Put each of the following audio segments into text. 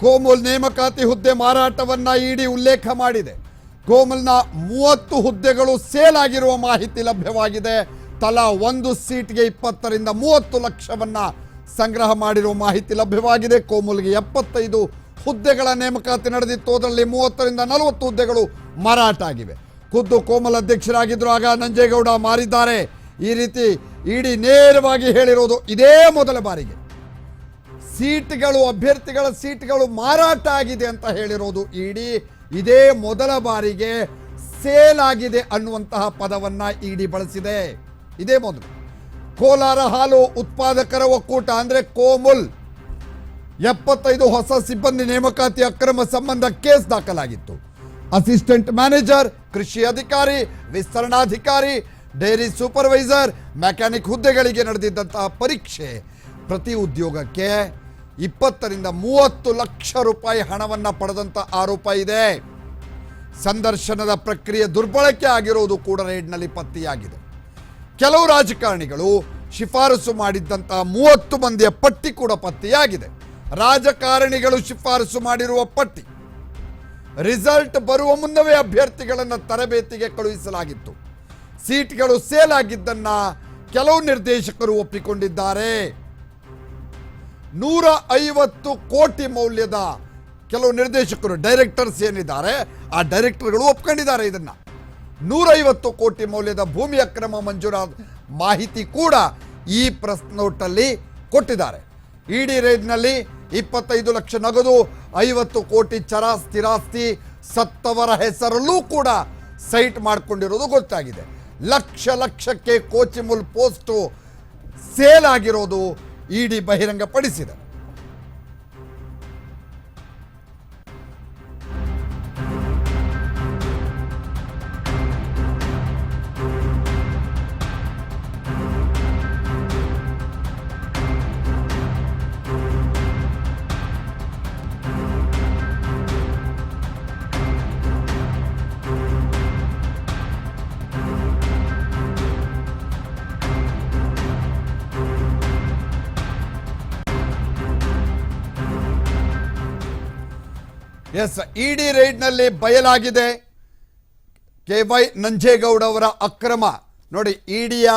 ಕೋಮುಲ್ ನೇಮಕಾತಿ ಹುದ್ದೆ ಮಾರಾಟವನ್ನ ಇಡಿ ಉಲ್ಲೇಖ ಮಾಡಿದೆ. ಕೋಮಲ್ನ ಮೂವತ್ತು ಹುದ್ದೆಗಳು ಸೇಲ್ ಆಗಿರುವ ಮಾಹಿತಿ ಲಭ್ಯವಾಗಿದೆ. ತಲಾ ಒಂದು ಸೀಟ್ಗೆ ಇಪ್ಪತ್ತರಿಂದ ಮೂವತ್ತು ಲಕ್ಷವನ್ನ ಸಂಗ್ರಹ ಮಾಡಿರುವ ಮಾಹಿತಿ ಲಭ್ಯವಾಗಿದೆ. ಕೋಮುಲ್ಗೆ ಎಪ್ಪತ್ತೈದು ಹುದ್ದೆಗಳ ನೇಮಕಾತಿ ನಡೆದಿತ್ತು. ಅದರಲ್ಲಿ ಮೂವತ್ತರಿಂದ ನಲವತ್ತು ಹುದ್ದೆಗಳು ಮಾರಾಟ ಆಗಿವೆ. ಖುದ್ದು ಕೋಮಲ್ ಅಧ್ಯಕ್ಷರಾಗಿದ್ದರು. ಆಗ ನಂಜೇಗೌಡ ಮಾರಿದ್ದಾರೆ. ಈ ರೀತಿ ಇಡಿ ನೇರವಾಗಿ ಹೇಳಿರೋದು ಇದೇ ಮೊದಲ ಬಾರಿಗೆ. ಸೀಟ್ಗಳು, ಅಭ್ಯರ್ಥಿಗಳ ಸೀಟ್ಗಳು ಮಾರಾಟ ಆಗಿದೆ ಅಂತ ಹೇಳಿರೋದು ಇಡಿ ಇದೇ ಮೊದಲ ಬಾರಿಗೆ ಸೇಲ್ ಆಗಿದೆ ಅನ್ನುವಂತಹ ಪದವನ್ನ ಇಡಿ ಬಳಸಿದೆ. ಇದೇ ಮೊದಲು. ಕೋಲಾರ ಹಾಲು ಉತ್ಪಾದಕರ ಒಕ್ಕೂಟ ಅಂದ್ರೆ ಕೋಮುಲ್. ಎಪ್ಪತ್ತೈದು ಹೊಸ ಸಿಬ್ಬಂದಿ ನೇಮಕಾತಿ ಅಕ್ರಮ ಸಂಬಂಧ ಕೇಸ್ ದಾಖಲಾಗಿತ್ತು. ಅಸಿಸ್ಟೆಂಟ್ ಮ್ಯಾನೇಜರ್, ಕೃಷಿ ಅಧಿಕಾರಿ, ವಿಸ್ತರಣಾಧಿಕಾರಿ, ಡೈರಿ ಸೂಪರ್ವೈಸರ್, ಮೆಕ್ಯಾನಿಕ್ ಹುದ್ದೆಗಳಿಗೆ ನಡೆದಿದ್ದಂತಹ ಪರೀಕ್ಷೆ ಪ್ರತಿ ಉದ್ಯೋಗಕ್ಕೆ ಇಪ್ಪತ್ತರಿಂದ ಮೂವತ್ತು ಲಕ್ಷ ರೂಪಾಯಿ ಹಣವನ್ನು ಪಡೆದಂಥ ಆರೋಪ ಇದೆ. ಸಂದರ್ಶನದ ಪ್ರಕ್ರಿಯೆ ದುರ್ಬಳಕೆ ಆಗಿರುವುದು ಕೂಡ ರೈಡ್ನಲ್ಲಿ ಪತ್ತೆಯಾಗಿದೆ. ಕೆಲವು ರಾಜಕಾರಣಿಗಳು ಶಿಫಾರಸು ಮಾಡಿದ್ದಂತಹ ಮೂವತ್ತು ಮಂದಿಯ ಪಟ್ಟಿ ಕೂಡ ಪತ್ತೆಯಾಗಿದೆ. ರಾಜಕಾರಣಿಗಳು ಶಿಫಾರಸು ಮಾಡಿರುವ ಪಟ್ಟಿ. ರಿಸಲ್ಟ್ ಬರುವ ಮುನ್ನವೇ ಅಭ್ಯರ್ಥಿಗಳನ್ನು ತರಬೇತಿಗೆ ಕಳುಹಿಸಲಾಗಿತ್ತು. ಸೀಟ್ಗಳು ಸೇಲ್ ಆಗಿದ್ದನ್ನ ಕೆಲವು ನಿರ್ದೇಶಕರು ಒಪ್ಪಿಕೊಂಡಿದ್ದಾರೆ. ನೂರ ಐವತ್ತು ಕೋಟಿ ಮೌಲ್ಯದ ಕೆಲವು ನಿರ್ದೇಶಕರು, ಡೈರೆಕ್ಟರ್ಸ್ ಏನಿದ್ದಾರೆ, ಆ ಡೈರೆಕ್ಟರ್ಗಳು ಒಪ್ಕೊಂಡಿದ್ದಾರೆ ಇದನ್ನ. ನೂರೈವತ್ತು ಕೋಟಿ ಮೌಲ್ಯದ ಭೂಮಿ ಅಕ್ರಮ ಮಂಜೂರಾದ ಮಾಹಿತಿ ಕೂಡ ಈ ಪ್ರೆಸ್ ನೋಟಲ್ಲಿ ಕೊಟ್ಟಿದ್ದಾರೆ. ಇಡಿ ರೇಡ್ನಲ್ಲಿ ಇಪ್ಪತ್ತೈದು ಲಕ್ಷ ನಗದು, ಐವತ್ತು ಕೋಟಿ ಚರ ಸ್ಥಿರಾಸ್ತಿ ಸತ್ತವರ ಹೆಸರಲ್ಲೂ ಕೂಡ ಸೈಟ್ ಮಾಡಿಕೊಂಡಿರೋದು ಗೊತ್ತಾಗಿದೆ. ಲಕ್ಷ ಲಕ್ಷಕ್ಕೆ ಕೋಚಿಮುಲ್ ಪೋಸ್ಟು ಸೇಲ್ ಆಗಿರೋದು ಇಡಿ ಬಹಿರಂಗಪಡಿಸಿದೆ ಎಸ್ ಇಡಿ ರೈಡ್ನಲ್ಲಿ ಬಯಲಾಗಿದೆ ಕೆ ವೈ ನಂಜೇಗೌಡ ಅವರ ಅಕ್ರಮ. ನೋಡಿ ಇಡಿಯ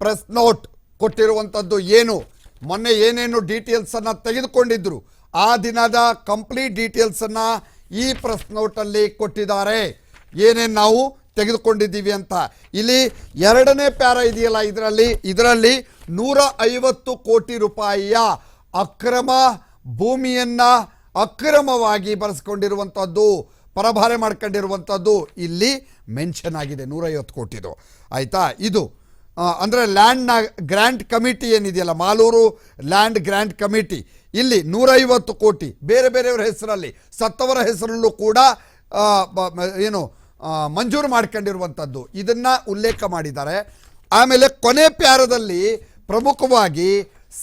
ಪ್ರೆಸ್ ನೋಟ್ ಕೊಟ್ಟಿರುವಂಥದ್ದು ಏನು? ಮೊನ್ನೆ ಏನೇನು ಡೀಟೇಲ್ಸ್ ಅನ್ನ ತೆಗೆದುಕೊಂಡಿದ್ರು? ಆ ದಿನದ ಕಂಪ್ಲೀಟ್ ಡೀಟೇಲ್ಸ್ ಅನ್ನ ಈ ಪ್ರೆಸ್ ನೋಟಲ್ಲಿ ಕೊಟ್ಟಿದ್ದಾರೆ. ಏನೇನು ನಾವು ತೆಗೆದುಕೊಂಡಿದ್ದೀವಿ ಅಂತ. ಇಲ್ಲಿ ಎರಡನೇ ಪ್ಯಾರ ಇದೆಯಲ್ಲ, ಇದರಲ್ಲಿ? ಇದರಲ್ಲಿ ನೂರ ಐವತ್ತು ಕೋಟಿ ರೂಪಾಯಿಯ ಅಕ್ರಮ ಭೂಮಿಯನ್ನ ಅಕ್ರಮವಾಗಿ ಬರೆಸ್ಕೊಂಡಿರುವಂಥದ್ದು ಪರಭಾರೆ ಮಾಡ್ಕೊಂಡಿರುವಂಥದ್ದು ಇಲ್ಲಿ ಮೆನ್ಷನ್ ಆಗಿದೆ, ನೂರೈವತ್ತು ಕೋಟಿದು. ಆಯಿತಾ? ಇದು ಅಂದರೆ ಲ್ಯಾಂಡ್ನ ಗ್ರ್ಯಾಂಟ್ ಕಮಿಟಿ ಏನಿದೆಯಲ್ಲ, ಮಾಲೂರು ಲ್ಯಾಂಡ್ ಗ್ರ್ಯಾಂಟ್ ಕಮಿಟಿ, ಇಲ್ಲಿ ನೂರೈವತ್ತು ಕೋಟಿ, ಬೇರೆ ಬೇರೆಯವರ ಹೆಸರಲ್ಲಿ, ಸತ್ತವರ ಹೆಸರಲ್ಲೂ ಕೂಡ ಏನು ಮಂಜೂರು ಮಾಡ್ಕೊಂಡಿರುವಂಥದ್ದು ಇದನ್ನು ಉಲ್ಲೇಖ ಮಾಡಿದ್ದಾರೆ. ಆಮೇಲೆ ಕೊನೆ ಪ್ಯಾರದಲ್ಲಿ ಪ್ರಮುಖವಾಗಿ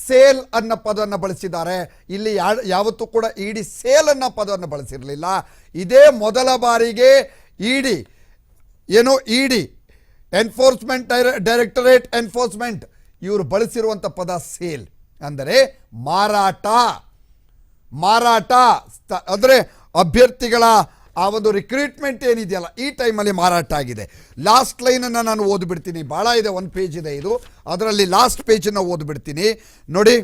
ಸೇಲ್ ಅನ್ನೋ ಪದವನ್ನು ಬಳಸಿದ್ದಾರೆ. ಇಲ್ಲಿ ಯಾವತ್ತೂ ಕೂಡ ಇಡಿ ಸೇಲ್ ಅನ್ನೋ ಪದವನ್ನು ಬಳಸಿರಲಿಲ್ಲ. ಇದೇ ಮೊದಲ ಬಾರಿಗೆ ಇಡಿ, ಏನೋ ಇಡಿ ಎನ್ಫೋರ್ಸ್ಮೆಂಟ್ ಡೈರೆಕ್ಟರೇಟ್ ಎನ್ಫೋರ್ಸ್ಮೆಂಟ್ ಇವರು ಬಳಸಿರುವಂಥ ಪದ ಸೇಲ್. ಅಂದರೆ ಮಾರಾಟ. ಮಾರಾಟ ಅಂದರೆ ಅಭ್ಯರ್ಥಿಗಳ ಆ ಒಂದು ರಿಕ್ರೂಟ್ಮೆಂಟ್ ಏನಿದೆಯಲ್ಲ, ಈ ಟೈಮಲ್ಲಿ ಮಾರಾಟ ಆಗಿದೆ. ಲಾಸ್ಟ್ ಲೈನನ್ನು ನಾನು ಓದ್ಬಿಡ್ತೀನಿ. ಭಾಳ ಇದೆ, ಒಂದು ಪೇಜ್ ಇದೆ ಇದು. ಅದರಲ್ಲಿ ಲಾಸ್ಟ್ ಪೇಜನ್ನು ಓದ್ಬಿಡ್ತೀನಿ. ನೋಡಿ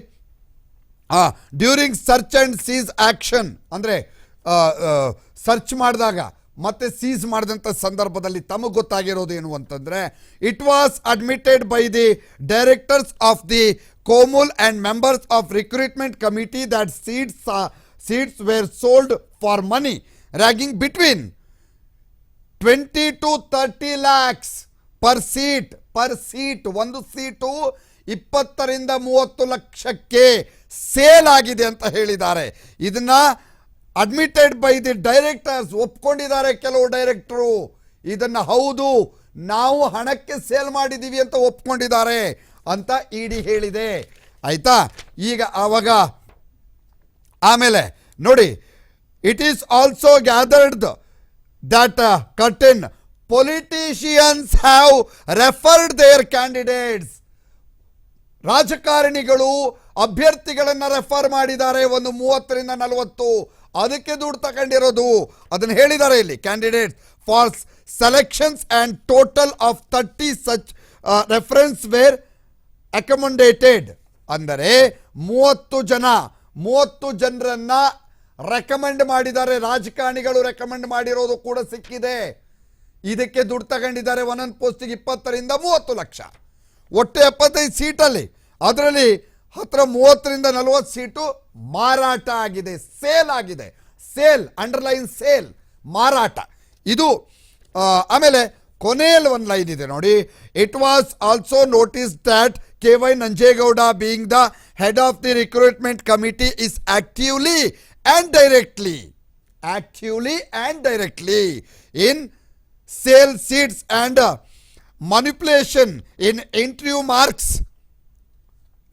during search and seize action ಅಂದರೆ ಸರ್ಚ್ ಮಾಡಿದಾಗ, ಮತ್ತೆ ಸೀಸ್ ಮಾಡಿದಂಥ ಸಂದರ್ಭದಲ್ಲಿ ತಮಗೆ ಗೊತ್ತಾಗಿರೋದು ಏನು ಅಂತಂದರೆ it was admitted by the directors of the Komul and members of recruitment committee that seats seats were sold for money ranging between twenty to thirty lakhs per seat per seat ಒಂದು seat ಇಪ್ಪತ್ತರಿಂದ ಮೂವತ್ತು ಲಕ್ಷಕ್ಕೆ sale ಆಗಿದೆ ಅಂತ ಹೇಳಿದ್ದಾರೆ. ಇದನ್ನ admitted by the directors ಒಪ್ಕೊಂಡಿದ್ದಾರೆ ಕೆಲವು ಡೈರೆಕ್ಟರು ಇದನ್ನ ಹೌದು, ನಾವು ಹಣಕ್ಕೆ ಸೇಲ್ ಮಾಡಿದ್ದೀವಿ ಅಂತ ಒಪ್ಕೊಂಡಿದ್ದಾರೆ ಅಂತ ಇಡಿ ಹೇಳಿದೆ. ಆಯ್ತಾ? ಈಗ ಆವಾಗ ಆಮೇಲೆ ನೋಡಿ it is also gathered that in politicians have referred their candidates ರಾಜಕಾರಣಿಗಳು ಅಭ್ಯರ್ಥಿಗಳನ್ನು ರೆಫರ್ ಮಾಡಿದ್ದಾರೆ ಒಂದು ಮೂವತ್ತರಿಂದ ನಲವತ್ತು. ಅದಕ್ಕೆ ದುಡ್ಡು ತಗೊಂಡಿರೋದು. ಅದನ್ನು ಹೇಳಿದ್ದಾರೆ ಇಲ್ಲಿ candidate for selections and total of thirty such reference were accommodated ಅಂದರೆ ಮೂವತ್ತು ಜನ, ಮೂವತ್ತು ಜನರನ್ನ ರೆಕಮೆಂಡ್ ಮಾಡಿದ್ದಾರೆ, ರಾಜಕಾರಣಿಗಳು ರೆಕಮೆಂಡ್ ಮಾಡಿರೋದು ಕೂಡ ಸಿಕ್ಕಿದೆ. ಇದಕ್ಕೆ ದುಡ್ಡು ತಗೊಂಡಿದ್ದಾರೆ ಒಂದೊಂದು ಪೋಸ್ಟಿಗೆ ಇಪ್ಪತ್ತರಿಂದ ಮೂವತ್ತು ಲಕ್ಷ. ಒಟ್ಟು ಎಪ್ಪತ್ತೈದು ಸೀಟಲ್ಲಿ. ಅದರಲ್ಲಿ ಹತ್ರ ಮೂವತ್ತರಿಂದ ನಲವತ್ತು ಸೀಟು ಮಾರಾಟ ಆಗಿದೆ, ಸೇಲ್ ಆಗಿದೆ. ಸೇಲ್ ಅಂಡರ್ಲೈನ್ ಸೇಲ್, ಮಾರಾಟ. ಇದು ಆಮೇಲೆ ಕೊನೆಯಲ್ಲಿ ಒಂದು ಲೈನ್ ಇದೆ ನೋಡಿ. It was also notice that K Y Nanjegowda being the head of the recruitment committee is actively and directly and and directly in sale seats and manipulation interview marks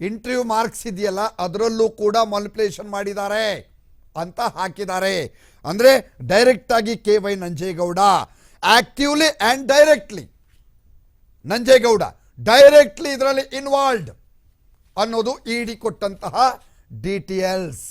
interview marks ಇದೆಯಲ್ಲ, ಅದರಲ್ಲೂ ಕೂಡ manipulation ಮಾಡಿದ್ದಾರೆ ಅಂತ ಹಾಕಿದ್ದಾರೆ. ಅಂದರೆ ಡೈರೆಕ್ಟಾಗಿ K Y Nanjegowda actively and directly Nanjegowda directly ಇದರಲ್ಲಿ involved ಅನ್ನೋದು ಇಡಿ ಕೊಟ್ಟಂತಹ ಡೀಟೇಲ್ಸ್